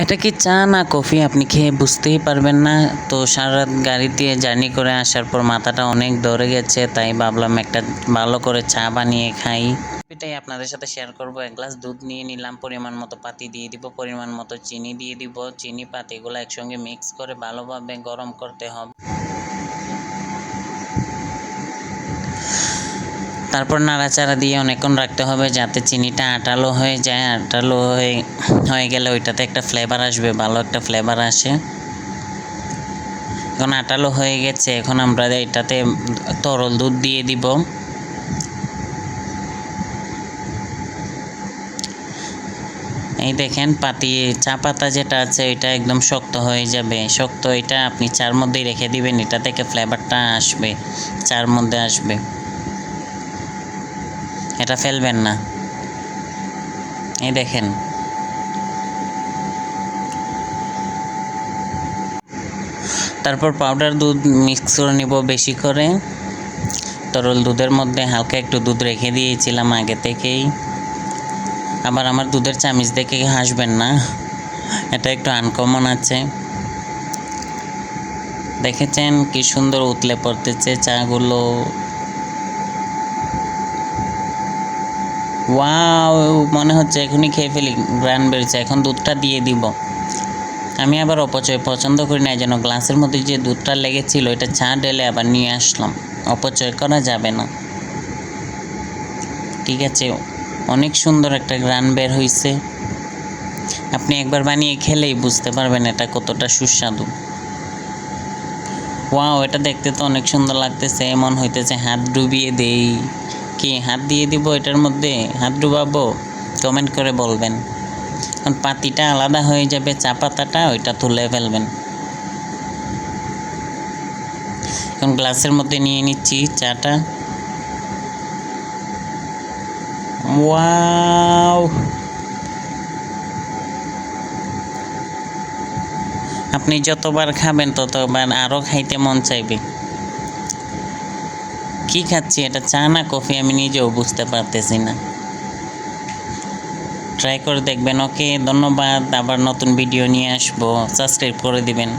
এটা কি চা না কফি? আপনি খেয়ে বুঝতেই পারবেন না। তো সারা রাত গাড়ি দিয়ে জার্নি করে আসার পর মাথাটা অনেক ধরে গেছে, তাই ভাবলাম একটা ভালো করে চা বানিয়ে খাই। এটাই আপনাদের সাথে শেয়ার করব। এক গ্লাস দুধ নিয়ে নিলাম, পরিমাণ মতো পাতি দিয়ে দিব, পরিমাণ মতো চিনি দিয়ে দিব। চিনি পাতি এগুলো একসঙ্গে মিক্স করে ভালোভাবে গরম করতে হবে। তারপর নাড়াচাড়া দিয়ে অনেকক্ষণ রাখতে হবে যাতে চিনিটা আটালো হয়ে যায়, আটালো হয়ে হয়ে গেলে ওইটাতে একটা ফ্লেভার আসবে, ভালো একটা ফ্লেভার আসে। এখন আটালো হয়ে গেছে, এখন আমরা এটাতে তরল দুধ দিয়ে দিব। এই দেখেন পাতি, চা পাতা যেটা আছে এটা একদম শক্ত হয়ে যাবে। শক্ত এটা আপনি চার মধ্যেই রেখে দিবেন, এটা থেকে ফ্লেভারটা আসবে, চার মধ্যে আসবে। এটা ফেলবেন না। এই দেখেন। তারপর পাউডার দুধ মিক্স করে নিব বেশি করে। তরল দুধের মধ্যে হালকা একটু দুধ রেখে দিয়েছিলাম আগে থেকেই। আবার আমার দুধের চামিচ দেখে হাসবেন না। এটা একটু আনকমন আছে। দেখেছেন কি সুন্দর উতলে পড়তেছে চাগুলো। ওয়াও মনে হচ্ছে এখনই খেয়ে ফেলি গ্রান বেড়েছে, এখন দুধটা দিয়ে দিব। আমি আবার অপচয়, পছন্দ করি না যেন গ্লাসের মধ্যে যে দুধটা লেগেছিল এটা চা ঢেলে আবার নিয়ে আসলাম। অপচয় করা যাবে না। ঠিক আছে, অনেক সুন্দর একটা গ্রান বের হয়েছে আপনি একবার বানিয়ে খেলেই বুঝতে পারবেন এটা কতটা সুস্বাদু। ওয়াও এটা দেখতে তো অনেক সুন্দর লাগতেছে, এমন হইতেছে হাত ডুবিয়ে দেই। কি হাত দিয়ে দিব এটার মধ্যে? হাত ডুবাবো? কমেন্ট করে বলবেন। কারণ পাতিটা আলাদা হয়ে যাবে, চা পাতাটা ওইটা তুলে ফেলবেন। এখন গ্লাসের মধ্যে নিয়ে নিচ্ছি চাটা। আপনি যতবার খাবেন ততবার আরও খাইতে মন চাইবে। কি খাচ্ছি? এটা চা না কফি আমি নিজেও বুঝতে পারতেছি না। ট্রাই করে দেখবেন, ওকে ধন্যবাদ। আবার নতুন ভিডিও নিয়ে আসব। সাবস্ক্রাইব করে দিবেন।